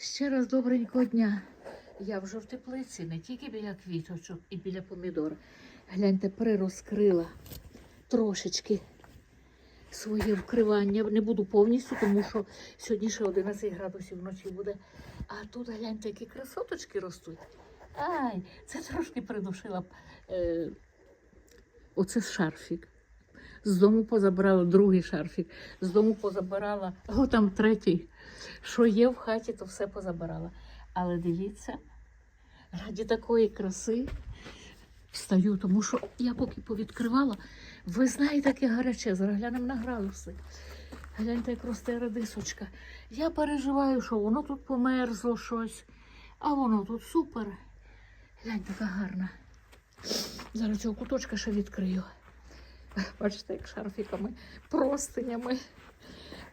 Ще раз добренького дня. Я вже в теплиці, не тільки біля квіточок і біля помідор. Гляньте, прирозкрила трошечки своє вкривання. Не буду повністю, тому що сьогодні ще 11 градусів вночі буде. А тут гляньте, які красоточки ростуть. Ай, це трошки придушила. Е, оце шарфік. З дому позабирала другий шарфік, з дому позабирала, о там третій. Що є в хаті, то все позабирала. Але дивіться, раді такої краси встаю, тому що я поки повідкривала, ви знаєте, яке гаряче, зараз глянемо на градуси. Гляньте, як росте редисочка. Я переживаю, що воно тут померзло щось, а воно тут супер. Гляньте, яка гарна. Зараз цього куточка ще відкрию. Бачите, як шарфіками, простинями.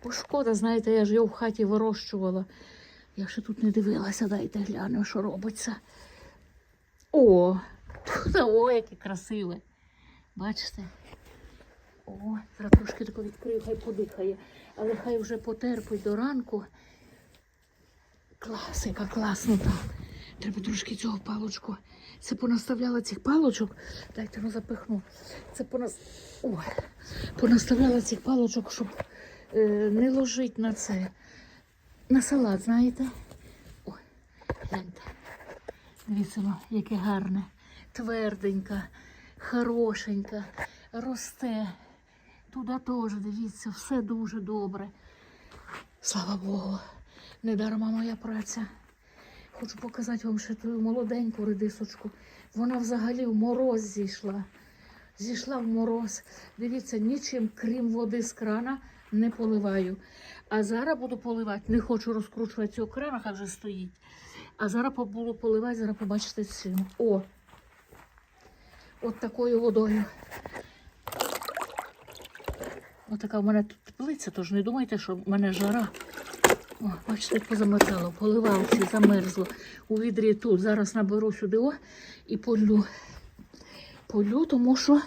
Бо шкода, знаєте, я ж його в хаті вирощувала. Я ще тут не дивилася, дайте гляну, що робиться. О, о, яке красиве. Бачите? О, зараз трошки тако відкрию, хай подихає. Але хай вже потерпить до ранку. Клас, яка класно там. Треба трошки цього палочку. Це понаставляла цих палочок. Дайте ну запихну. Це понас... О, понаставляла цих палочок, щоб е, не ложить на це. На салат, знаєте? О, гляньте. Дивіться, ну, яке гарне, тверденька, хорошенька, росте. Туди теж, дивіться, все дуже добре. Слава Богу, не дарма моя праця. Хочу показати вам ще ту молоденьку редисочку. Вона взагалі в мороз зійшла. Зійшла в мороз. Дивіться, нічим, крім води з крана, не поливаю. А зараз буду поливати. Не хочу розкручувати цього крана, хай вже стоїть. А зараз буду поливати, зараз побачите цим. О! От такою водою. Ось така в мене тут теплиця, тож не думайте, що в мене жара. О, бачите, як позамерзало, поливалці, замерзло. У відрі тут. Зараз наберу сюди о, і полю. Полю, тому що,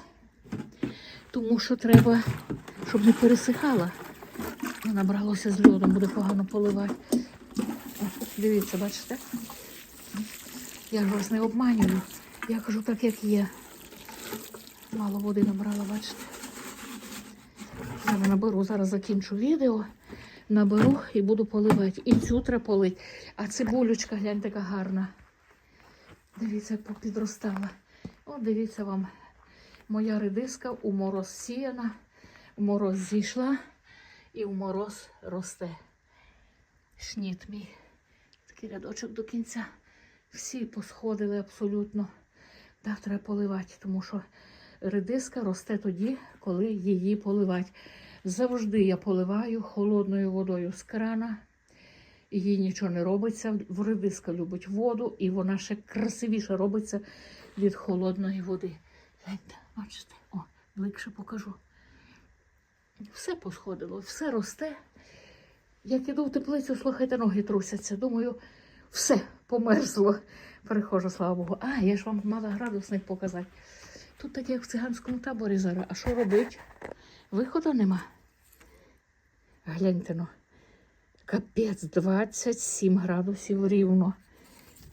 тому що треба, щоб не пересихала. Набралося з льодом, буде погано поливати. О, дивіться, бачите? Я ж вас не обманюю. Я кажу так, як є. Мало води набрала, бачите? Зараз наберу, зараз закінчу відео, наберу і буду поливати. І цю треба полити. А цибулючка, гляньте, яка гарна. Дивіться, як підростала. От дивіться вам, моя редиска у мороз сіяна, у мороз зійшла і у мороз росте. Шніт мій. Такий рядочок до кінця. Всі посходили абсолютно. Да, треба поливати, тому що редиска росте тоді, коли її поливати. Завжди я поливаю холодною водою з крана. Їй нічого не робиться. В- Редиска любить воду, і вона ще красивіше робиться від холодної води. Гляньте, бачите, о, бликше покажу. Все посходило, все росте. Як іду в теплицю, слухайте, ноги трусяться. Думаю, все померзло. Перехожу, слава Богу. А, я ж вам мала градусник показати. Тут таке, як в циганському таборі зараз. А що робить? Виходу нема. Гляньте ну. Капець, 27 градусів рівно.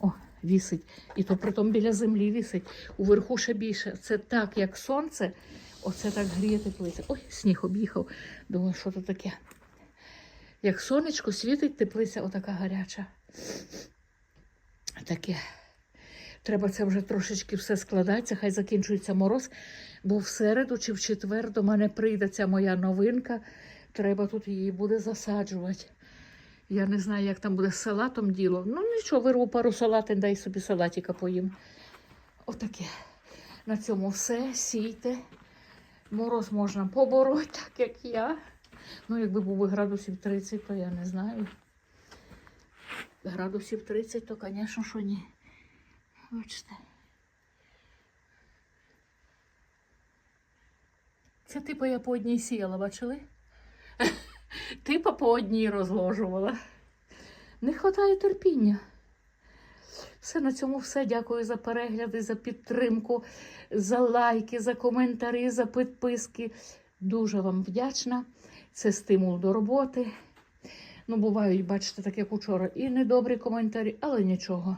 О, вісить. І то притом біля землі вісить. Уверху ще більше. Це так, як сонце. Оце так гріє теплиця. Ой, сніг об'їхав. Думаю, що це таке. Як сонечко світить, теплиця отака гаряча. Таке. Треба це вже трошечки все складатися, хай закінчується мороз, бо в середу чи в четвер до мене прийде ця моя новинка. Треба тут її буде засаджувати. Я не знаю, як там буде з салатом діло. Ну нічого, вирву пару салатин, дай собі салатика поїм. Отаке. На цьому все. Сійте. Мороз можна побороти, так як я. Ну, якби був градусів 30, то я не знаю. Градусів 30, то, звісно, що ні. Бачите. Це типу я по одній сіяла, бачили? Типа по одній розложувала. Не вистачає терпіння. Все на цьому все. Дякую за перегляди, за підтримку, за лайки, за коментарі, за підписки. Дуже вам вдячна. Це стимул до роботи. Ну, бувають, бачите, так як учора, і недобрі коментарі, але нічого.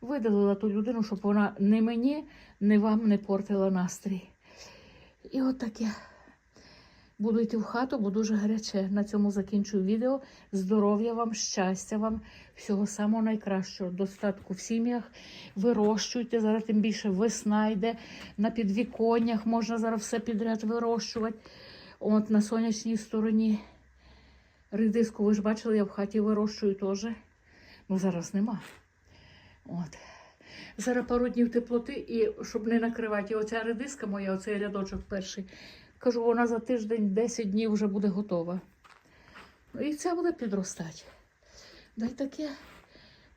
Видалила ту людину, щоб вона не мені, не вам не портила настрій. І от таке. Буду йти в хату, бо дуже гаряче. На цьому закінчую відео. Здоров'я вам, щастя вам, всього самого найкращого, достатку в сім'ях. Вирощуйте. Зараз тим більше весна йде. На підвіконнях можна зараз все підряд вирощувати. От на сонячній стороні. Редиску, ви ж бачили, я в хаті вирощую теж. Ну, зараз нема. От. Зараз пару днів теплоти, і щоб не накривати, і оця редиска моя, оцей рядочок перший. Кажу, вона за тиждень 10 днів вже буде готова. Ну, І це буде підростати. Дай таке.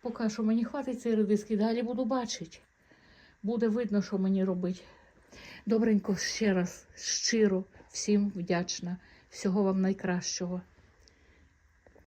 Поки що мені хватить цієї редиски, далі буду бачити. Буде видно, що мені робити. Добренько ще раз, щиро, всім вдячна. Всього вам найкращого.